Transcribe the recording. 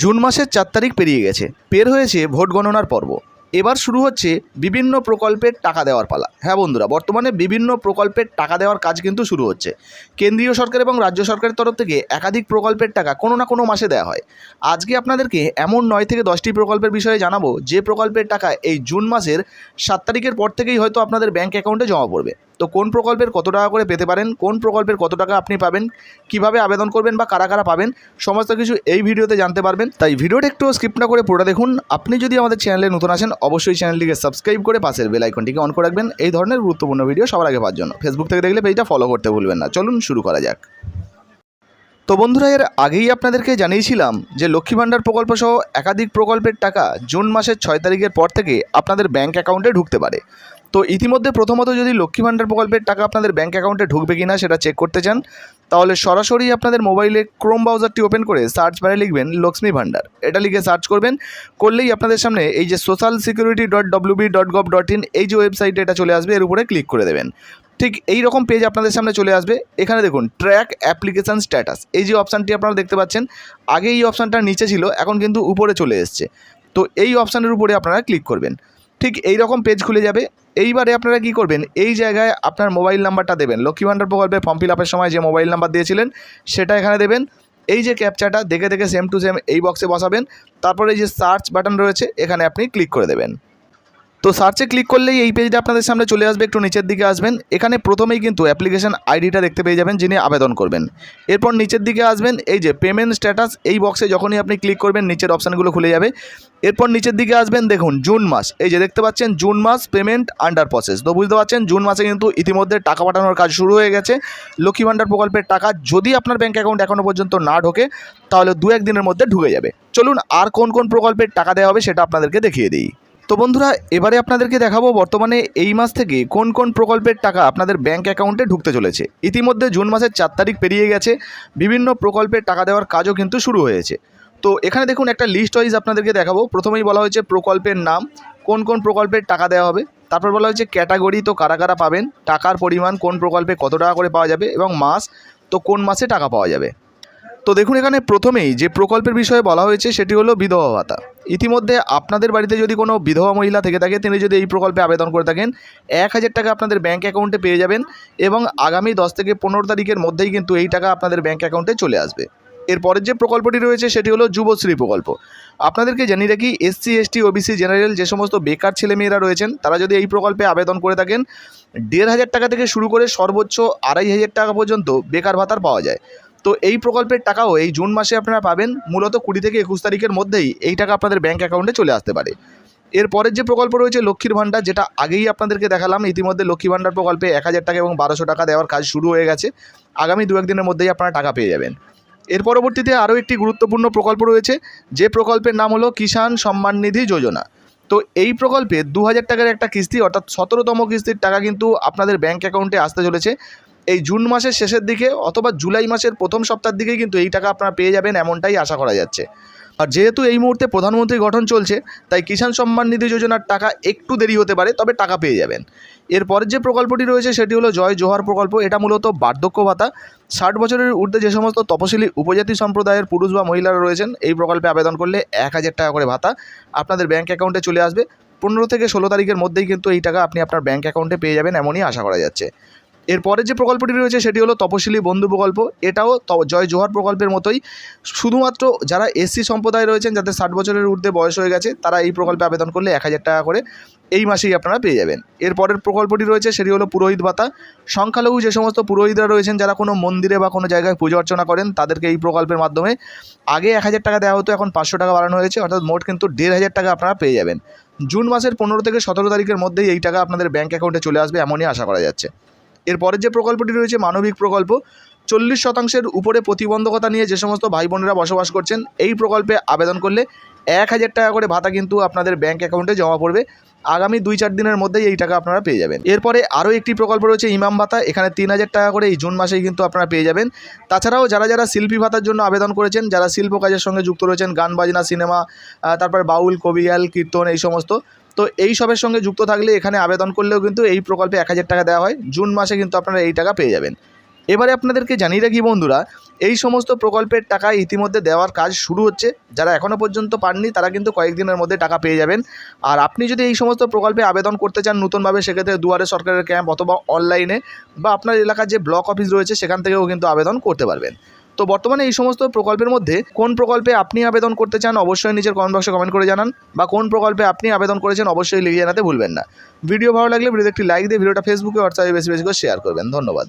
June মাসের চার তারিখ পেরিয়ে গেছে। পের হয়েছে ভোট গণনার পর্ব। এবার শুরু হচ্ছে বিভিন্ন প্রকল্পের টাকা দেওয়ার পালা। হ্যাঁ বন্ধুরা, বর্তমানে বিভিন্ন প্রকল্পের টাকা দেওয়ার কাজ কিন্তু শুরু হচ্ছে। কেন্দ্রীয় সরকার এবং রাজ্য সরকারের তরফ থেকে একাধিক প্রকল্পের টাকা কোনো না কোনো মাসে দেওয়া হয়। আজকে আপনাদেরকে এমন নয় থেকে দশটি প্রকল্পের বিষয়ে জানাব। যে প্রকল্পের টাকা এই জুন মাসের সাত তারিখের পর থেকেই হয়তো আপনাদের ব্যাঙ্ক অ্যাকাউন্টে জমা পড়বে। তো কোন প্রকল্পের কত টাকা করে পেতে পারেন? কোন প্রকল্পের কত টাকা আপনি পাবেন? কীভাবে আবেদন করবেন বা কারা কারা পাবেন? সমস্ত কিছু এই ভিডিওতে জানতে পারবেন। তাই ভিডিওটা একটু স্কিপ না করে পুরোটা দেখুন। আপনি যদি আমাদের চ্যানেলে নতুন আসেন অবশ্যই চ্যানেলটিকে সাবস্ক্রাইব করে পাশের বেল আইকনটিকে অন করে রাখবেন। এই ধরনের গুরুত্বপূর্ণ ভিডিও সবার আগে পাওয়ার জন্য। ফেসবুক থেকে দেখলে পেজটা ফলো করতে ভুলবেন না। চলুন শুরু করা যাক। তো বন্ধুরা, এর আগেই আপনাদেরকে জানিয়েছিলাম যে লক্ষ্মী ভাণ্ডার প্রকল্প সহ একাধিক প্রকল্পের টাকা জুন মাসের ছয় তারিখের পর থেকে আপনাদের ব্যাঙ্ক অ্যাকাউন্টে ঢুকতে পারে। তো ইতিমধ্যে প্রথমত যদি লক্ষ্মী ভাণ্ডার প্রকল্পের টাকা আপনাদের ব্যাঙ্ক অ্যাকাউন্টে ঢুকবে কিনা সেটা চেক করতে চান, তাহলে সরাসরি আপনাদের মোবাইলে ক্রোম ব্রাউজারটি ওপেন করে সার্চ বারে লিখবেন লক্ষ্মী ভাণ্ডার। এটা লিখে সার্চ করবেন, করলেই আপনাদের সামনে এই যে social security dot WB dot gov dot in এই যে ওয়েবসাইটে এটা চলে আসবে, এর উপরে ক্লিক করে দেবেন। ঠিক এই রকম পেজ আপনাদের সামনে চলে আসবে। এখানে দেখুন ট্র্যাক অ্যাপ্লিকেশান স্ট্যাটাস এই যে অপশানটি আপনারা দেখতে পাচ্ছেন, আগে এই অপশানটা নিচে ছিল, এখন কিন্তু উপরে চলে এসছে। তো এই অপশানের উপরে আপনারা ক্লিক করবেন। ঠিক এই রকম পেজ খুলে যাবে। এইবারে আপনারা কি করবেন? এই জায়গায় আপনার মোবাইল নাম্বারটা দেবেন। লক্ষ্মী ভাণ্ডার প্রকল্পে ফর্ম ফিল আপের সময় যে মোবাইল নাম্বার দিয়েছিলেন, সেটা এখানে দেবেন। এই যে ক্যাপচাটা দেখে দেখে সেম টু সেম এই বক্সে বসাবেন। তারপরে যে সার্চ বাটন রয়েছে, এখানে আপনি ক্লিক করে দেবেন। তো সার্চে ক্লিক করলেই এই পেজটা আপনাদের সামনে চলে আসবে, একটু নিচের দিকে আসবেন। এখানে প্রথমেই কিন্তু অ্যাপ্লিকেশন আইডিটা দেখতে পেয়ে যাবেন, যিনি আবেদন করবেন। এরপর নিচের দিকে আসবেন, এই যে পেমেন্ট স্ট্যাটাস এই বক্সে যখনই আপনি ক্লিক করবেন, নিচের অপশানগুলো খুলে যাবে। এরপর নিচের দিকে আসবেন, দেখুন জুন মাস। এই যে দেখতে পাচ্ছেন জুন মাস পেমেন্ট আন্ডার প্রসেস তো বুঝতে পারছেন জুন মাসে কিন্তু ইতিমধ্যে টাকা পাঠানোর কাজ শুরু হয়ে গেছে। লক্ষ্মী ভাণ্ডার প্রকল্পের টাকা যদি আপনার ব্যাঙ্ক অ্যাকাউন্ট এখনও পর্যন্ত না ঢোকে, তাহলে দু একদিনের মধ্যে ঢুকে যাবে। চলুন, আর কোন কোন প্রকল্পের টাকা দেওয়া হবে সেটা আপনাদেরকে দেখিয়ে দিই। তো বন্ধুরা, এবারে আপনাদেরকে দেখাবো বর্তমানে এই মাস থেকে কোন কোন প্রকল্পের টাকা আপনাদের ব্যাঙ্ক অ্যাকাউন্টে ঢুকতে চলেছে। ইতিমধ্যে জুন মাসের চার তারিখ পেরিয়ে গেছে, বিভিন্ন প্রকল্পের টাকা দেওয়ার কাজও কিন্তু শুরু হয়েছে। তো এখানে দেখুন একটা লিস্ট ওয়াইজ আপনাদেরকে দেখাবো। প্রথমেই বলা হয়েছে প্রকল্পের নাম, কোন কোন প্রকল্পের টাকা দেওয়া হবে, তারপর বলা হয়েছে ক্যাটাগরি তো কারা কারা পাবেন, টাকার পরিমাণ কোন প্রকল্পে কত টাকা করে পাওয়া যাবে এবং মাস তো কোন মাসে টাকা পাওয়া যাবে। তো দেখুন, এখানে প্রথমেই যে প্রকল্পের বিষয়ে বলা হয়েছে সেটি হলো বিধবা ভাতা। ইতিমধ্যে আপনাদের বাড়িতে যদি কোনো বিধবা মহিলা থেকে থাকে তিনি যদি এই প্রকল্পে আবেদন করে থাকেন, এক হাজার টাকা আপনাদের ব্যাঙ্ক অ্যাকাউন্টে পেয়ে যাবেন এবং আগামী দশ থেকে পনেরো তারিখের মধ্যেই কিন্তু এই টাকা আপনাদের ব্যাঙ্ক অ্যাকাউন্টে চলে আসবে। এরপরের যে প্রকল্পটি রয়েছে, সেটি হলো যুবশ্রী প্রকল্প। আপনাদেরকে জানিয়ে রাখি, এসসি, এসটি, ওবিসি, জেনারেল যে সমস্ত বেকার ছেলেমেয়েরা রয়েছেন, তারা যদি এই প্রকল্পে আবেদন করে থাকেন, দেড় হাজার টাকা থেকে শুরু করে সর্বোচ্চ আড়াই হাজার টাকা পর্যন্ত বেকার ভাতার পাওয়া যায়। তো এই প্রকল্পের টাকাও এই জুন মাসে আপনারা পাবেন, মূলত কুড়ি থেকে একুশ তারিখের মধ্যেই এই টাকা আপনাদের ব্যাঙ্ক অ্যাকাউন্টে চলে আসতে পারে। এরপরের যে প্রকল্প রয়েছে লক্ষ্মীর ভাণ্ডার, যেটা আগেই আপনাদেরকে দেখালাম, ইতিমধ্যে লক্ষ্মী ভাণ্ডার প্রকল্পে এক হাজার টাকা এবং বারোশো টাকা দেওয়ার কাজ শুরু হয়ে গেছে। আগামী দু একদিনের মধ্যেই আপনারা টাকা পেয়ে যাবেন। এর পরবর্তীতে আরও একটি গুরুত্বপূর্ণ প্রকল্প রয়েছে, যে প্রকল্পের নাম হলো কিষাণ সম্মান নিধি যোজনা। তো এই প্রকল্পে দু হাজার টাকার একটা কিস্তি, অর্থাৎ সতেরোতম কিস্তির টাকা কিন্তু আপনাদের ব্যাঙ্ক অ্যাকাউন্টে আসতে চলেছে। এই জুন মাসের শেষের দিকে অথবা জুলাই মাসের প্রথম সপ্তাহের দিকে কিন্তু এই টাকা আপনারা পেয়ে যাবেন এমনটাই আশা করা যাচ্ছে। আর যেহেতু এই মুহূর্তে প্রধানমন্ত্রী গঠন চলছে, তাই কিষাণ সম্মান নিধি যোজনার টাকা একটু দেরি হতে পারে, তবে টাকা পেয়ে যাবেন। এরপরের যে প্রকল্পটি রয়েছে সেটি হলো জয় জোহার প্রকল্প। এটা মূলত বার্ধক্য ভাতা। ষাট বছরের ঊর্ধ্বে যে সমস্ত তপশিলি উপজাতি সম্প্রদায়ের পুরুষ বা মহিলারা রয়েছেন, এই প্রকল্পে আবেদন করলে এক হাজার টাকা করে ভাতা আপনাদের ব্যাঙ্ক অ্যাকাউন্টে চলে আসবে। পনেরো থেকে ষোলো তারিখের মধ্যেই কিন্তু এই টাকা আপনি আপনার ব্যাঙ্ক অ্যাকাউন্টে পেয়ে যাবেন, এমনই আশা করা যাচ্ছে। এরপরের যে প্রকল্পটি রয়েছে সেটি হলো তপশিলি বন্ধু প্রকল্প। এটাও জয় জোহার প্রকল্পের মতোই। শুধুমাত্র যারা এসসি সম্প্রদায় রয়েছেন, যাদের ষাট বছরের ঊর্ধ্বে বয়স হয়ে গেছে, তারা এই প্রকল্পে আবেদন করলে এক হাজার টাকা করে এই মাসেই আপনারা পেয়ে যাবেন। এরপরের প্রকল্পটি রয়েছে সেটি হলো পুরোহিত ভাতা। সংখ্যালঘু যে সমস্ত পুরোহিতরা রয়েছেন, যারা কোনো মন্দিরে বা কোনো জায়গায় পুজো অর্চনা করেন, তাদেরকে এই প্রকল্পের মাধ্যমে আগে এক হাজার টাকা দেওয়া হতো, এখন পাঁচশো টাকা বাড়ানো হয়েছে, অর্থাৎ মোট কিন্তু দেড় হাজার টাকা আপনারা পেয়ে যাবেন। জুন মাসের পনেরো থেকে সতেরো তারিখের মধ্যেই এই টাকা আপনাদের ব্যাঙ্ক অ্যাকাউন্টে চলে আসবে, এমনই আশা করা যাচ্ছে। এরপরের যে প্রকল্পটি রয়েছে, মানবিক প্রকল্প, চল্লিশ শতাংশের উপরে প্রতিবন্ধকতা নিয়ে যে সমস্ত ভাই বোনেরা বসবাস করছেন, এই প্রকল্পে আবেদন করলে এক হাজার টাকা করে ভাতা কিন্তু আপনাদের ব্যাঙ্ক অ্যাকাউন্টে জমা পড়বে। আগামী দুই চার দিনের মধ্যেই এই টাকা আপনারা পেয়ে যাবেন। এরপরে আরও একটি প্রকল্প রয়েছে, ইমাম ভাতা। এখানে তিন হাজার টাকা করে এই জুন মাসেই কিন্তু আপনারা পেয়ে যাবেন। তাছাড়াও যারা যারা শিল্পী ভাতার জন্য আবেদন করেছেন, যারা শিল্প কাজের সঙ্গে যুক্ত রয়েছেন, গান, বাজনা, সিনেমা তারপর বাউল কবিয়াল কীর্তন, এই সমস্ত তো এই সবের সঙ্গে যুক্ত থাকলে এখানে আবেদন করলেও কিন্তু এই প্রকল্পে এক হাজার টাকা দেওয়া হয়। জুন মাসে কিন্তু আপনারা এই টাকা পেয়ে যাবেন। এবারে আপনাদেরকে জানিয়ে রাখি বন্ধুরা, এই সমস্ত প্রকল্পের টাকা ইতিমধ্যে দেওয়ার কাজ শুরু হচ্ছে। যারা এখনও পর্যন্ত পাননি, তারা কিন্তু কয়েকদিনের মধ্যে টাকা পেয়ে যাবেন। আর আপনি যদি এই সমস্ত প্রকল্পে আবেদন করতে চান নতুনভাবে, সেক্ষেত্রে দুয়ারে সরকারের ক্যাম্প অথবা অনলাইনে বা আপনার এলাকার যে ব্লক অফিস রয়েছে, সেখান থেকেও কিন্তু আবেদন করতে পারবেন। তো বর্তমানে এই সমস্ত প্রকল্পের মধ্যে কোন প্রকল্পে আপনি আবেদন করতে চান অবশ্যই নিজের কমেন্ট বক্সে কমেন্ট করে জানান বা কোন প্রকল্পে আপনি আবেদন করেছেন অবশ্যই লিখে জানাতে ভুলবেন না। ভিডিও ভালো লাগলে ভিডিওতে একটি লাইক দিয়ে ভিডিওটা ফেসবুকে হোয়াটসঅ্যাপে বেশি বেশি করে শেয়ার করবেন। ধন্যবাদ।